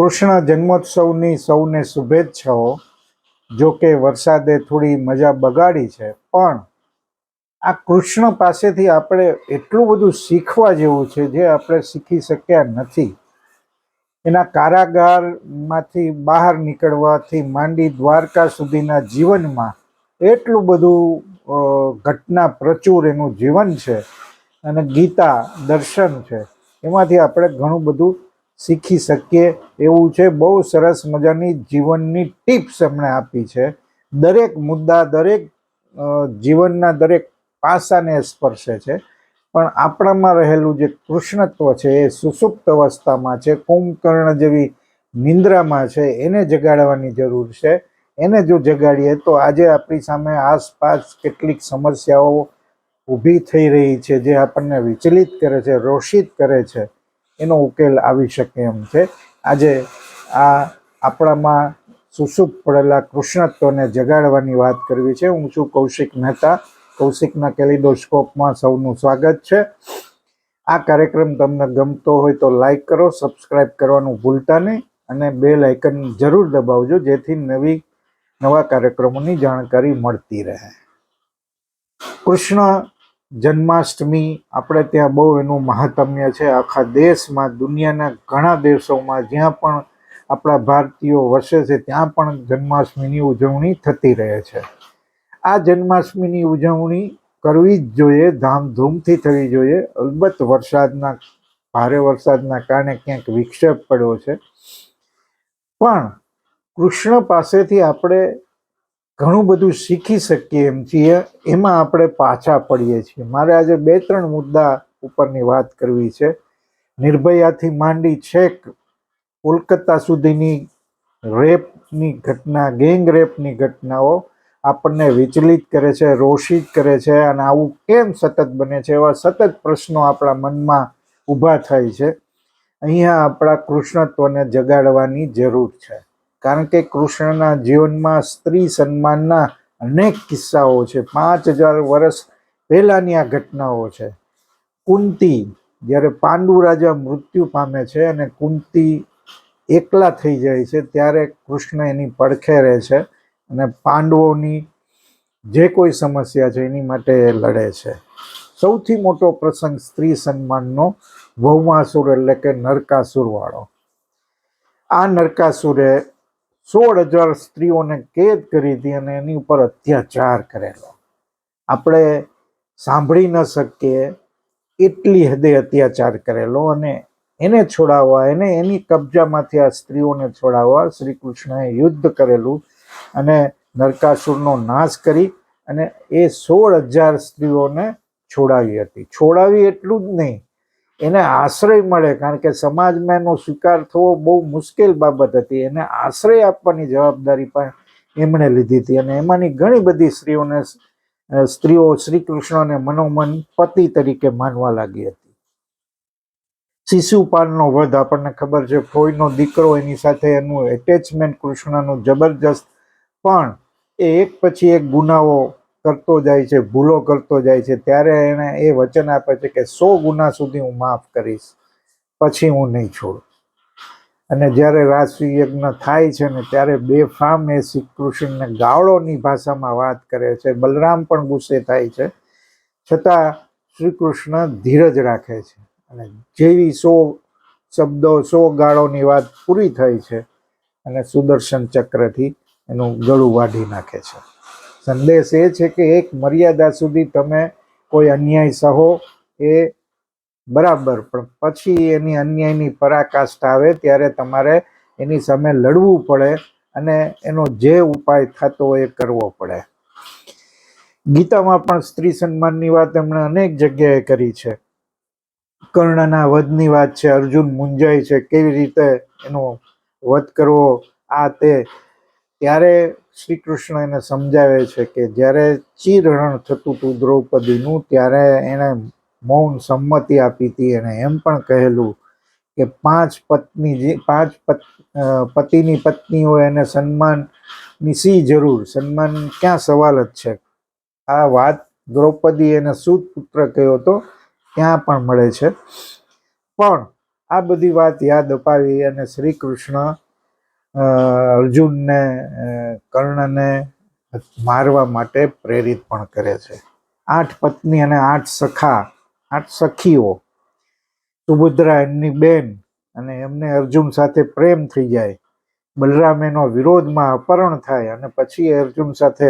કૃષ્ણ જન્મોત્સવની સૌને શુભેચ્છાઓ. જો કે વરસાદે થોડી મજા બગાડી છે, પણ આ કૃષ્ણ પાસેથી આપણે એટલું બધું શીખવા જેવું છે જે આપણે શીખી શક્યા નથી. એના કારાગારમાંથી બહાર નીકળવાથી માંડી દ્વારકા સુધીના જીવનમાં એટલું બધું ઘટના પ્રચુર એનું જીવન છે અને ગીતા દર્શન છે. એમાંથી આપણે ઘણું બધું શીખી શકીએ એવું છે. બહુ સરસ મજાની જીવનની ટિપ્સ એમણે આપી છે. દરેક મુદ્દા, દરેક જીવનના દરેક પાસાને સ્પર્શે છે. પણ આપણામાં રહેલું જે કૃષ્ણત્વ છે, એ સુસુપ્ત અવસ્થામાં છે, કુંભકર્ણ જેવી નિંદ્રામાં છે, એને જગાડવાની જરૂર છે. એને જો જગાડીએ તો આજે આપણી સામે આસપાસ કેટલીક સમસ્યાઓ ઊભી થઈ રહી છે, જે આપણને વિચલિત કરે છે, રોષિત કરે છે. એનો ઉકેલ આવી શકે એમ છે. આજે આ આપણામાં સુસુપ પડેલા કૃષ્ણત્વને જગાડવાની વાત કરવી છે. હું છું કૌશિક મહેતા. કૌશિકના કેલિડોસ્કોપમાં સૌનું સ્વાગત છે. આ કાર્યક્રમ તમને ગમતો હોય તો લાઈક કરો સબસ્ક્રાઈબ કરવાનું ભૂલતા નહીં અને બેલ આઇકન જરૂર દબાવજો, જેથી નવી નવા કાર્યક્રમોની જાણકારી મળતી રહે. કૃષ્ણ જન્માષ્ટમી, આપણે ત્યાં બહુ એનું મહાત્મ્ય છે. આખા દેશમાં, દુનિયાના ઘણા દેશોમાં જ્યાં પણ આપણા ભારતીયો વસે છે, ત્યાં પણ જન્માષ્ટમીની ઉજવણી થતી રહે છે. આ જન્માષ્ટમીની ઉજવણી કરવી જ જોઈએ, ધામધૂમથી થવી જોઈએ. અલબત્ત વરસાદના, ભારે વરસાદના કારણે ક્યાંક વિક્ષેપ પડ્યો છે. પણ કૃષ્ણ પાસેથી આપણે ઘણું બધું શીખી શકીએ એમ છીએ, એમાં આપણે પાછા પડીએ છીએ. મારે આજે બે, ત્રણ મુદ્દા ઉપરની વાત કરવી છે. નિર્ભયાથી માંડી છેક કોલકાતા સુધીની રેપની ઘટના, ગેંગ રેપની ઘટનાઓ આપણને વિચલિત કરે છે, રોષિત કરે છે અને આવું કેમ સતત બને છે એવા સતત પ્રશ્નો આપણા મનમાં ઊભા થાય છે. અહીંયા આપણા કૃષ્ણત્વને જગાડવાની જરૂર છે. કારણ કે કૃષ્ણના જીવનમાં સ્ત્રી સન્માનના અનેક કિસ્સાઓ છે. પાંચ હજાર વર્ષ પહેલાંની આ ઘટનાઓ છે. કુંતી, જ્યારે પાંડુ રાજા મૃત્યુ પામે છે અને કુંતી એકલા થઈ જાય છે, ત્યારે કૃષ્ણ એની પડખે રહે છે અને પાંડવોની જે કોઈ સમસ્યા છે એની માટે લડે છે. સૌથી મોટો પ્રસંગ સ્ત્રી સન્માનનો વહુમાસુર એટલે કે નરકાસુરવાળો આ નરકાસુરે સોળ હજાર સ્ત્રીઓને કેદ કરી હતી અને એની ઉપર અત્યાચાર કરેલો. આપણે સાંભળી ન શકીએ એટલી હદે અત્યાચાર કરેલો અને એને છોડાવવા, એને એની કબજામાંથી આ સ્ત્રીઓને છોડાવવા શ્રી કૃષ્ણએ યુદ્ધ કરેલું અને નરકાસુરનો નાશ કરી અને એ સોળ હજાર સ્ત્રીઓને છોડાવી હતી. છોડાવી એટલું જ નહીં એને આશ્રય મળે, કારણ કે સમાજમાં એનો સ્વીકાર થવો બહુ મુશ્કેલ બાબત હતી. એને આશ્રય આપવાની જવાબદારી પણ એમણે લીધી હતી. અને એમાંની ઘણી બધી સ્ત્રીઓને સ્ત્રીઓ શ્રી કૃષ્ણને મનોમન પતિ તરીકે માનવા લાગી હતી. શિશુપાલનો વધ, આપણને ખબર છે ફોઈનો દીકરો, એની સાથે એનું એટેચમેન્ટ કૃષ્ણનું જબરજસ્ત. પણ એ એક પછી એક ગુનાઓ કરતો જાય છે, ભૂલો કરતો જાય છે, ત્યારે એણે એ વચન આપે છે કે સો ગુના સુધી હું માફ કરીશ, પછી હું નહીં છોડું. અને જ્યારે રાષ્ટ્રીય યજ્ઞ થાય છે ને, ત્યારે બે ફામ એ શ્રી કૃષ્ણને ગાવડોની ભાષામાં વાત કરે છે, બલરામ પણ ગુસ્સે થાય છે, છતાં શ્રી કૃષ્ણ ધીરજ રાખે છે અને જેવી સો શબ્દો, સો ગાળોની વાત પૂરી થઈ છે અને સુદર્શન ચક્રથી એનું ગળું વાઢી નાખે છે. સંદેશ એ છે કે એક મર્યાદા સુધી તમે કોઈ અન્યાય સહો, એ બરાબર. પણ પછી એની અન્યાયની પરાકાષ્ઠા આવે ત્યારે તમારે એની સામે લડવું પડે અને એનો જે ઉપાય થતો હોય એ કરવો પડે. ગીતામાં પણ સ્ત્રી સન્માનની વાત એમણે અનેક જગ્યાએ કરી છે. કર્ણના વધની વાત છે, અર્જુન મુંજાય છે, કેવી રીતે એનો વધ કરવો, આ તે ત્યારે શ્રી કૃષ્ણ એને સમજાવે છે કે જ્યારે ચીરહરણ થતું હતું દ્રૌપદીનું, ત્યારે એણે મૌન સંમતિ આપી હતી એણે એમ પણ કહેલું કે પાંચ પત્ની જે, પાંચ પત પતિની પત્ની હોય એને સન્માનની સી જરૂર? સન્માન ક્યાં સવાલ જ છે? આ વાત દ્રૌપદી એને સૂત પુત્ર કહ્યો હતો ત્યાં પણ મળે છે. પણ આ બધી વાત યાદ અપાવી અને શ્રી કૃષ્ણ અર્જુનને કર્ણને મારવા માટે પ્રેરિત પણ કરે છે. આઠ પત્ની અને આઠ સખા, આઠ સખીઓ, સુભદ્રા એમની બેન અને એમને અર્જુન સાથે પ્રેમ થઈ જાય. બલરામ એનો વિરોધમાં અપહરણ થાય અને પછી અર્જુન સાથે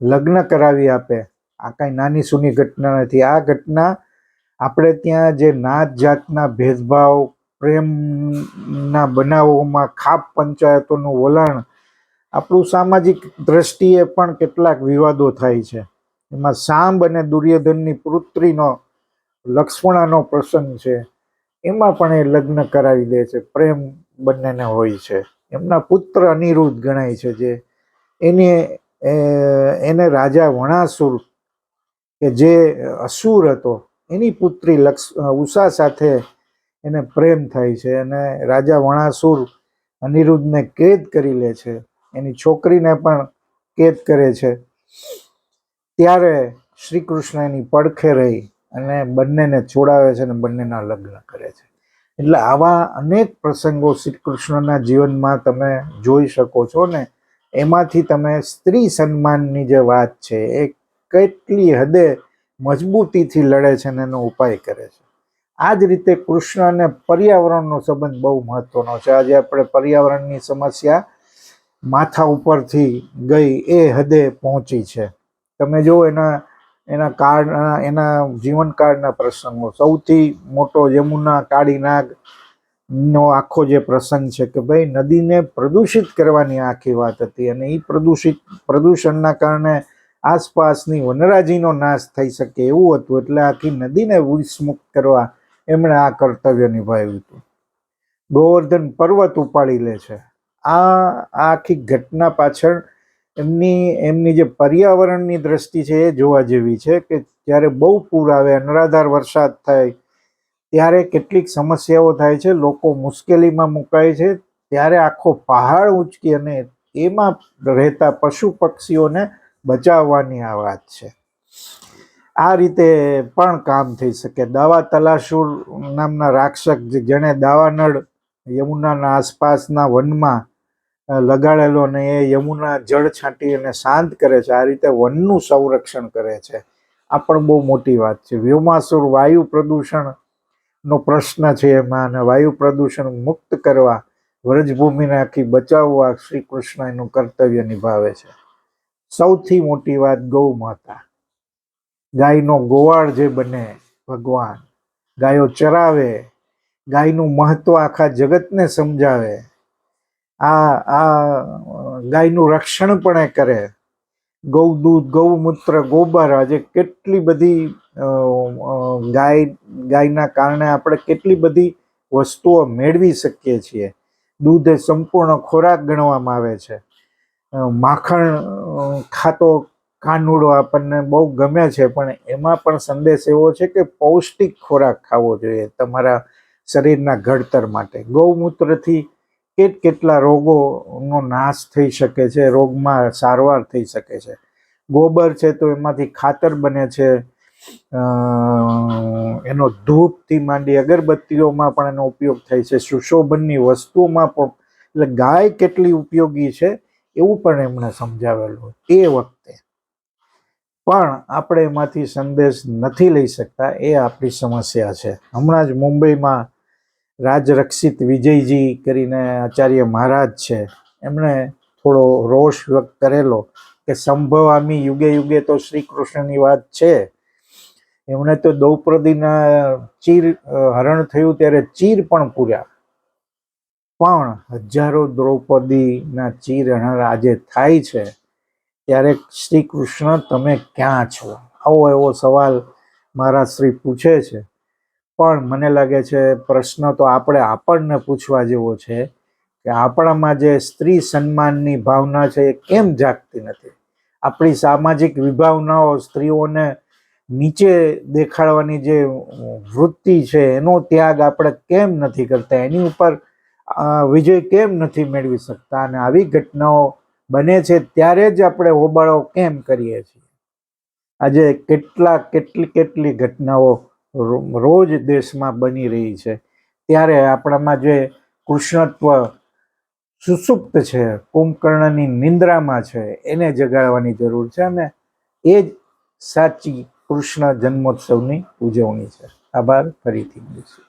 લગ્ન કરાવી આપે. આ કાંઈ નાની સૂની ઘટના નથી. આ ઘટના આપણે ત્યાં જે નાત જાતના ભેદભાવ પ્રેમના બનાવોમાં ખાપ પંચાયતોનું વલણ, આપણું સામાજિક દ્રષ્ટિએ પણ કેટલાક વિવાદો થાય છે. એમાં સાંબ અને દુર્યોધનની પુત્રીનો લક્ષ્મણાનો પ્રસંગ છે. એમાં પણ એ લગ્ન કરાવી દે છે. પ્રેમ બંનેને હોય છે. એમના પુત્ર અનિરુદ્ધ ગણાય છે જે એને એને રાજા વણાસુર કે જે અસુર હતો, એની પુત્રી લક્ષ ઉષા સાથે એને પ્રેમ થાય છે અને રાજા વણાસુર અનિરુદ્ધને કેદ કરી લે છે. એની છોકરીને પણ કેદ કરે છે. ત્યારે શ્રી કૃષ્ણ એની પડખે રહી અને બંનેને છોડાવે છે અને બંનેના લગ્ન કરે છે. એટલે આવા અનેક પ્રસંગો શ્રી કૃષ્ણના જીવનમાં તમે જોઈ શકો છો ને, એમાંથી તમે સ્ત્રી સન્માનની જે વાત છે એ કેટલી હદે મજબૂતીથી લડે છે અને એનો ઉપાય કરે છે. આ જ રીતે કૃષ્ણ અને પર્યાવરણનો સંબંધ બહુ મહત્વનો છે. આજે આપણે પર્યાવરણની સમસ્યા માથા ઉપરથી ગઈ એ હદે પહોંચી છે. તમે જો એના એના કાળના, એના જીવનકાળના પ્રસંગો. સૌથી મોટો યમુના કાળી નાગ નો આખો જે પ્રસંગ છે કે ભાઈ નદીને પ્રદૂષિત કરવાની આખી વાત હતી અને એ પ્રદૂષિત, પ્રદૂષણના કારણે આસપાસની વનરાજીનો નાશ થઈ શકે એવું હતું. એટલે આખી નદીને વિસ્મુક્ત કરવા એમણે આ કર્તવ્ય નિભાવ્યું હતું. ગોવર્ધન પર્વત ઉપાડી લે છે. આ આખી ઘટના પાછળ એમની એમની જે પર્યાવરણની દ્રષ્ટિ છે એ જોવા જેવી છે કે જ્યારે બહુ પૂર આવે, અનરાધાર વરસાદ થાય, ત્યારે કેટલીક સમસ્યાઓ થાય છે, લોકો મુશ્કેલીમાં મુકાય છે, ત્યારે આખો પહાડ ઉંચકી અને એમાં રહેતા પશુ પક્ષીઓને બચાવવાની આ વાત છે. આ રીતે પણ કામ થઈ શકે. દાવા તલાશુર નામના રાક્ષક જેણે દાવાનળ યમુનાના આસપાસના વનમાં લગાડેલો અને એ યમુના જળ છાંટી અને શાંત કરે છે. આ રીતે વનનું સંરક્ષણ કરે છે. આ પણ બહુ મોટી વાત છે. વ્યોમાસુર વાયુ પ્રદૂષણનો પ્રશ્ન છે એમાં અને વાયુ પ્રદૂષણ મુક્ત કરવા, વ્રજભૂમિને આખી બચાવવા શ્રી કૃષ્ણ એનું કર્તવ્ય નિભાવે છે. સૌથી મોટી વાત ગૌ માતા. ગાયનો ગોવાળ જે બને, ભગવાન. ગાયો ચરાવે, ગાયનું મહત્વ આખા જગતને સમજાવે. આ આ, ગાયનું રક્ષણ પણ એ કરે. ગૌ દૂધ ગૌમૂત્ર ગોબર આજે કેટલી બધી ગાય, ગાયના કારણે આપણે કેટલી બધી વસ્તુઓ મેળવી શકીએ છીએ. દૂધ એ સંપૂર્ણ ખોરાક ગણવામાં આવે છે. માખણ ખાતો કાનુડો આપણને બહુ ગમે છે, પણ એમાં પણ સંદેશ એવો છે કે પૌષ્ટિક ખોરાક ખાવો જોઈએ તમારા શરીરના ઘડતર માટે. ગૌમૂત્રથી કેટ કેટલા રોગોનો નાશ થઈ શકે છે, રોગમાં સારવાર થઈ શકે છે. ગોબર છે તો એમાંથી ખાતર બને છે એનો ધૂપથી માંડી અગરબત્તીઓમાં પણ એનો ઉપયોગ થાય છે, સુશોભનની વસ્તુઓમાં પણ, એટલે ગાય કેટલી ઉપયોગી છે એવું પણ એમણે સમજાવેલું એ વખતે. પણ આપણે એમાંથી સંદેશ નથી લઈ શકતા, એ આપણી સમસ્યા છે. હમણાં જ મુંબઈમાં રાજરક્ષિત વિજયજી કરીને આચાર્ય મહારાજ છે, એમણે થોડો રોષ વ્યક્ત કરેલો કે સંભવામી યુગે યુગે તો શ્રી કૃષ્ણની વાત છે. એમણે તો દ્રૌપદીના ચીર હરણ થયું ત્યારે ચીર પણ પૂર્યા. પણ હજારો દ્રૌપદીના ચીર હરણ આજે થાય છે. ત્યારે શ્રી કૃષ્ણ તમે ક્યાં છો? આવો એવો સવાલ મારા શ્રી પૂછે છે. પણ મને લાગે છે, પ્રશ્ન તો આપણે આપણને પૂછવા જેવો છે કે આપણામાં જે સ્ત્રી સન્માનની ભાવના છે એ કેમ જાગતી નથી? આપણી સામાજિક વિભાવનાઓ સ્ત્રીઓને નીચે દેખાડવાની જે વૃત્તિ છે, એનો ત્યાગ આપણે કેમ નથી કરતા? એની ઉપર વિજય કેમ નથી મેળવી શકતા? અને આવી ઘટનાઓ બને છે ત્યારે જ આપણે હોબાળો કેમ કરીએ છીએ? આજે કેટલા, કેટલી કેટલી ઘટનાઓ રોજ દેશમાં બની રહી છે. ત્યારે આપણામાં જે કૃષ્ણત્વ સુસુપ્ત છે, કુંભકર્ણની નિંદ્રામાં છે, એને જગાડવાની જરૂર છે અને એ જ સાચી કૃષ્ણ જન્મોત્સવની ઉજવણી છે. આભાર. ફરીથી મળીશું.